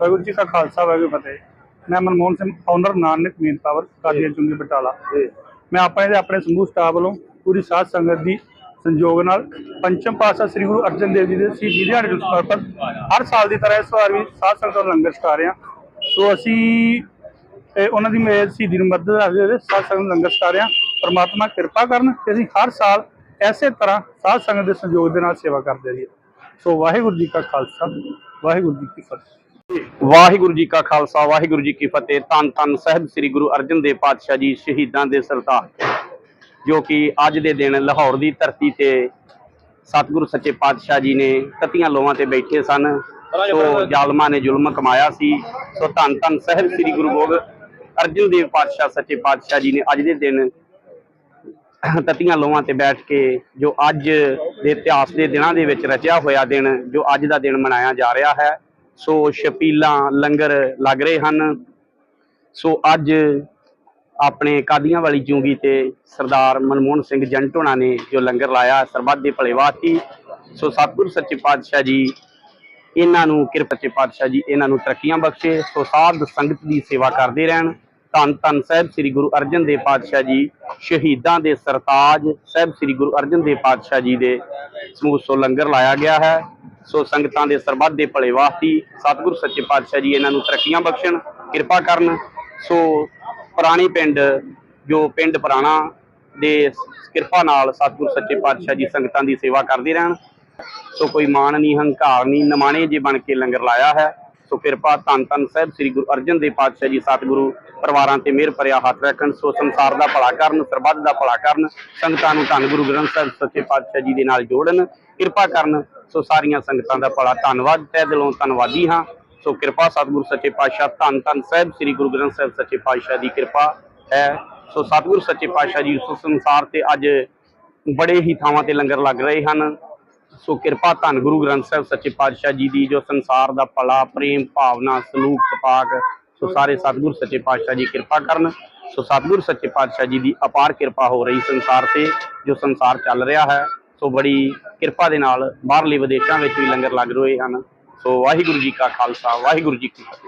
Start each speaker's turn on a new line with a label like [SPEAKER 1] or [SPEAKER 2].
[SPEAKER 1] ਵਾਹਿਗੁਰੂ ਜੀ ਕਾ ਖਾਲਸਾ ਵਾਹਿਗੁਰੂ ਫਤਿਹ। ਮੈਂ ਮਨਮੋਹਨ ਸਿੰਘ ਫਾਊਂਡਰ ਨਾਨਕ ਮੀਨ ਪਾਵਰ ਕਾਦੀਆਂ ਚੁੰਗੀ ਬਟਾਲਾ। ਮੈਂ ਆਪਣੇ ਤੇ ਆਪਣੇ ਸਮੂਹ ਸਟਾਫ ਵੱਲੋਂ ਪੂਰੀ ਸਾਧ ਸੰਗਤ ਦੀ ਸੰਯੋਗ ਨਾਲ ਪੰਚਮ ਪਾਤਸ਼ਾਹ ਸ੍ਰੀ ਗੁਰੂ ਅਰਜਨ ਦੇਵ ਜੀ ਦੇ ਸ਼ਹੀਦੀ ਦਿਹਾੜੇ ਨੂੰ ਸਮਰਪਿਤ ਹਰ ਸਾਲ ਦੀ ਤਰ੍ਹਾਂ ਇਸ ਵਾਰ ਵੀ ਸਾਧ ਸੰਗਤ ਨੂੰ ਲੰਗਰ ਛਕਾ ਰਹੇ ਹਾਂ। ਸੋ ਅਸੀਂ ਉਹਨਾਂ ਦੀ ਮੇਰ ਸ਼ਹੀਦੀ ਨੂੰ ਮਦਦ ਰੱਖਦੇ ਹੋਏ ਸਾਧ ਸੰਗਤ ਨੂੰ ਲੰਗਰ ਛਕਾ ਰਹੇ ਹਾਂ। ਪਰਮਾਤਮਾ ਕਿਰਪਾ ਕਰਨ ਕਿ ਅਸੀਂ ਹਰ ਸਾਲ ਐਸੇ ਤਰ੍ਹਾਂ ਸਾਧ ਸੰਗਤ ਦੇ ਸੰਯੋਗ ਦੇ ਨਾਲ ਸੇਵਾ ਕਰਦੇ ਰਹੀਏ। ਸੋ ਵਾਹਿਗੁਰੂ ਜੀ ਕਾ ਖਾਲਸਾ ਵਾਹਿਗੁਰੂ ਜੀ ਕੀ ਫਤਿਹ।
[SPEAKER 2] ਵਾਹਿਗੁਰੂ ਜੀ ਕਾ ਖਾਲਸਾ ਵਾਹਿਗੁਰੂ ਜੀ ਕੀ ਫਤਿਹ। ਧੰਨ ਧੰਨ ਸਾਹਿਬ ਸ੍ਰੀ ਗੁਰੂ ਅਰਜਨ ਦੇਵ ਪਾਤਸ਼ਾਹ ਜੀ ਸ਼ਹੀਦਾਂ ਦੇ ਸਰਤਾਜ। ਜੋ ਕਿ ਅੱਜ ਦੇ ਦਿਨ ਲਾਹੌਰ ਦੀ ਧਰਤੀ ਤੇ ਸਤਿਗੁਰੂ ਸੱਚੇ ਪਾਤਸ਼ਾਹ ਜੀ ਨੇ ਕਤੀਆਂ ਲੋਹਾਂ ਤੇ ਬੈਠੇ ਸਨ। ਸੋ ਜ਼ਾਲਮਾਂ ਨੇ ਜ਼ੁਲਮ ਕਮਾਇਆ ਸੀ। ਸੋ ਧੰਨ ਧੰਨ ਸਾਹਿਬ ਸ੍ਰੀ ਗੁਰੂ ਗੋਬਿੰਦ ਅਰਜਨ ਦੇਵ ਪਾਤਸ਼ਾਹ ਸੱਚੇ ਪਾਤਸ਼ਾਹ ਜੀ ਨੇ ਅੱਜ ਦੇ ਦਿਨ ਤਤੀਆਂ ਲੋਹਾਂ ਤੇ ਬੈਠ ਕੇ ਜੋ ਅੱਜ ਦੇ ਇਤਿਹਾਸ ਦੇ ਦਿਨਾਂ ਦੇ ਵਿੱਚ ਰਚਿਆ ਹੋਇਆ ਦਿਨ ਜੋ ਅੱਜ ਦਾ ਦਿਨ ਮਨਾਇਆ ਜਾ ਰਿਹਾ ਹੈ। ਸੋ ਛਪੀਲਾਂ ਲੰਗਰ ਲੱਗ ਰਹੇ ਹਨ। ਸੋ ਅੱਜ ਆਪਣੇ ਕਾਦੀਆਂ ਵਾਲੀ ਚੁੰਗੀ ਤੇ ਸਰਦਾਰ ਮਨਮੋਹਨ ਸਿੰਘ ਜੰਟੋਣਾ ਨੇ ਜੋ ਲੰਗਰ ਲਾਇਆ, ਸਰਬੱਤ ਦੇ ਭਲੇ ਵਾਸਤੇ ਸੋ ਸਤਿਗੁਰ ਸੱਚੇ ਪਾਤਸ਼ਾਹ ਜੀ, ਇਹਨਾਂ ਨੂੰ ਕਿਰਪਾ ਸੱਚੇ ਪਾਤਸ਼ਾਹ ਜੀ, ਇਹਨਾਂ ਨੂੰ ਤਰੱਕੀਆਂ ਬਖਸ਼ੇ। ਸੋ ਸਾਧ ਸੰਗਤ ਦੀ ਸੇਵਾ ਕਰਦੇ ਰਹਿਣ। ਧੰਨ ਧੰਨ ਸਾਹਿਬ ਸ੍ਰੀ ਗੁਰੂ ਅਰਜਨ ਦੇਵ ਪਾਤਸ਼ਾਹ ਜੀ, ਸ਼ਹੀਦਾਂ ਦੇ ਸਰਤਾਜ ਸਾਹਿਬ ਸ੍ਰੀ ਗੁਰੂ ਅਰਜਨ ਦੇਵ ਪਾਤਸ਼ਾਹ ਜੀ ਦੇ ਸਮੂਹ ਸੋ ਲੰਗਰ ਲਾਇਆ ਗਿਆ ਹੈ। ਸੋ ਸੰਗਤਾਂ ਦੇ ਸਰਬੱਤ ਦੇ ਭਲੇ ਵਾਸਤੇ ਸਤਿਗੁਰੂ ਸੱਚੇ ਪਾਤਸ਼ਾਹ ਜੀ, ਇਹਨਾਂ ਨੂੰ ਤਰੱਕੀਆਂ ਬਖਸ਼ਣ, ਕਿਰਪਾ ਕਰਨ। ਸੋ ਪੁਰਾਣੀ ਪਿੰਡ, ਜੋ ਪਿੰਡ ਪੁਰਾਣਾ ਦੇ ਕਿਰਪਾ ਨਾਲ ਸਤਿਗੁਰੂ ਸੱਚੇ ਪਾਤਸ਼ਾਹ ਜੀ ਸੰਗਤਾਂ ਦੀ ਸੇਵਾ ਕਰਦੇ ਰਹਿਣ। ਸੋ ਕੋਈ ਮਾਣ ਨਹੀਂ, ਹੰਕਾਰ ਨਹੀਂ, ਨਮਾਣੇ ਜੇ ਬਣ ਕੇ ਲੰਗਰ ਲਾਇਆ ਹੈ। ਸੋ ਕਿਰਪਾ ਧੰਨ ਧੰਨ ਸਾਹਿਬ ਸ੍ਰੀ ਗੁਰੂ ਅਰਜਨ ਦੇਵ ਪਾਤਸ਼ਾਹ ਜੀ, ਸਤਿਗੁਰੂ ਪਰਿਵਾਰਾਂ ਤੇ ਮਿਹਰ ਭਰਿਆ ਹੱਥ ਰੱਖਣ, ਸੋ ਸੰਸਾਰ ਦਾ ਭਲਾ ਕਰਨ, ਸਰਬੱਤ ਦਾ ਭਲਾ ਕਰਨ, ਸੰਗਤਾਂ ਨੂੰ ਧੰਨ ਗੁਰੂ ਗ੍ਰੰਥ ਸਾਹਿਬ, ਸੱਚੇ ਪਾਤਸ਼ਾਹ ਜੀ ਦੇ ਨਾਲ ਜੋੜਨ, ਕਿਰਪਾ ਕਰਨ, ਸੋ ਸਾਰੀਆਂ ਸੰਗਤਾਂ ਦਾ ਭਲਾ ਧੰਨਵਾਦ, ਤਹਿ ਦਿਲੋਂ ਧੰਨਵਾਦੀ ਹਾਂ। ਸੋ ਕਿਰਪਾ ਸਤਿਗੁਰੂ ਸੱਚੇ ਪਾਤਸ਼ਾਹ, ਧੰਨ ਧੰਨ ਸਾਹਿਬ, ਸ੍ਰੀ ਗੁਰੂ ਗ੍ਰੰਥ ਸਾਹਿਬ ਸੱਚੇ ਪਾਤਸ਼ਾਹ ਦੀ ਕਿਰਪਾ ਹੈ। ਸੋ ਸਤਿਗੁਰੂ ਸੱਚੇ ਪਾਤਸ਼ਾਹ ਜੀ, ਸੋ ਸੰਸਾਰ ਤੇ ਅੱਜ ਬੜੇ ਹੀ ਥਾਵਾਂ ਤੇ ਲੰਗਰ ਲੱਗ ਰਹੇ ਹਨ। ਸੋ ਕਿਰਪਾ ਧੰਨ ਗੁਰੂ ਗ੍ਰੰਥ ਸਾਹਿਬ ਸੱਚੇ ਪਾਤਸ਼ਾਹ ਜੀ ਦੀ, ਜੋ ਸੰਸਾਰ ਦਾ ਭਲਾ, ਪ੍ਰੇਮ, ਭਾਵਨਾ, ਸਲੂਕ, ਸਪਾਕ ਸੋ ਸਾਰੇ ਸਤਿਗੁਰ ਸੱਚੇ ਪਾਤਸ਼ਾਹ ਜੀ ਕਿਰਪਾ ਕਰਨ, ਸੋ ਸਤਿਗੁਰ ਸੱਚੇ ਪਾਤਸ਼ਾਹ ਜੀ ਦੀ ਅਪਾਰ ਕਿਰਪਾ ਹੋ ਰਹੀ ਸੰਸਾਰ ਤੇ, ਜੋ ਸੰਸਾਰ ਚੱਲ ਰਿਹਾ ਹੈ, ਸੋ ਬੜੀ ਕਿਰਪਾ ਦੇ ਨਾਲ ਬਾਹਰਲੇ ਵਿਦੇਸ਼ਾਂ ਵਿੱਚ ਵੀ ਲੰਗਰ ਲੱਗ ਰਹੇ ਹਨ। ਸੋ ਵਾਹਿਗੁਰੂ ਜੀ ਕਾ ਖਾਲਸਾ, ਵਾਹਿਗੁਰੂ ਜੀ ਕੀ ਫਤਿਹ।